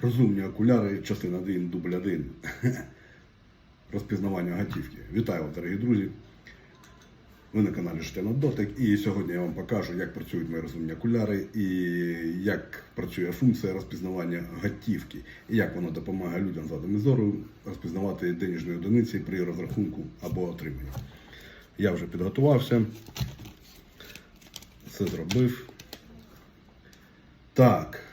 Розумні окуляри, частина 1, дубль 1. Розпізнавання готівки. Вітаю вас, дорогі друзі. Ви на каналі Життя на дотик. І сьогодні я вам покажу, як працюють мої розумні окуляри і як працює функція розпізнавання готівки, і як вона допомагає людям з вадами зору розпізнавати денежні одиниці при розрахунку або отриманні. Я вже підготувався. Все зробив. Так.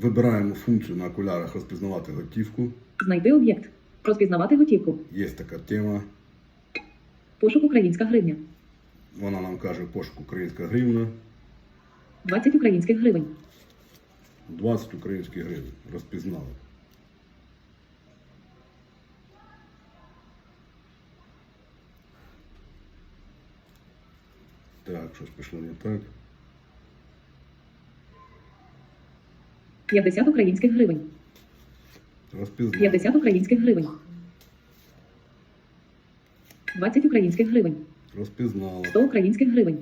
Вибираємо функцію на окулярах розпізнавати готівку. Знайти об'єкт. Розпізнавати готівку. Є така тема. Пошук українська гривня. Вона нам каже пошук українська гривна, 20 українських гривень. 20 українських гривень. Розпізнали. Так, щось пішло не так. 50 українських гривень. Розпізнали. 50 українських гривень. 20 українських гривень. Розпізнали. 100 українських гривень.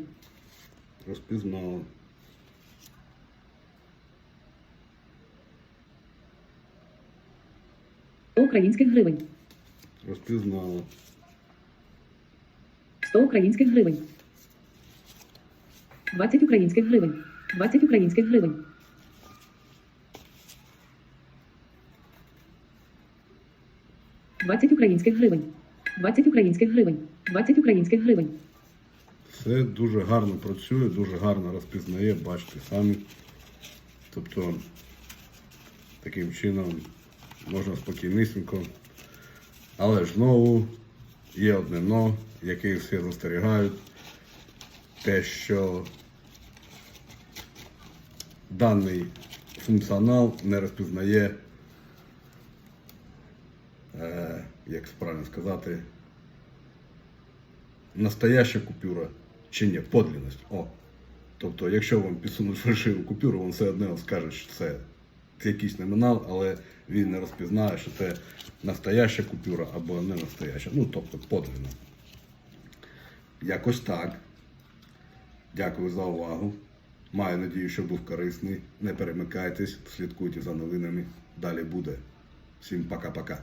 Розпізнали. – 100 українських гривень. Розпізнали. 100 українських гривень. 20 українських гривень. 20 українських гривень. Двадцять українських гривень. 20 українських гривень. 20 українських гривень. Все дуже гарно працює, дуже гарно розпізнає, бачите самі. Тобто таким чином можна спокійнісінько. Але ж знову є одне но, яке всі застерігають, те, що даний функціонал не розпізнає, як правильно сказати, настояща купюра чи ні, подлинність. О. Тобто, якщо вам підсунуть фальшиву купюру, він все одно скаже, що це якийсь номінал, але він не розпізнає, що це настояща купюра або не настояща. Ну, тобто подлинна. Якось так. Дякую за увагу. Маю надію, що був корисний. Не перемикайтесь, слідкуйте за новинами. Далі буде. Всім пока-пока.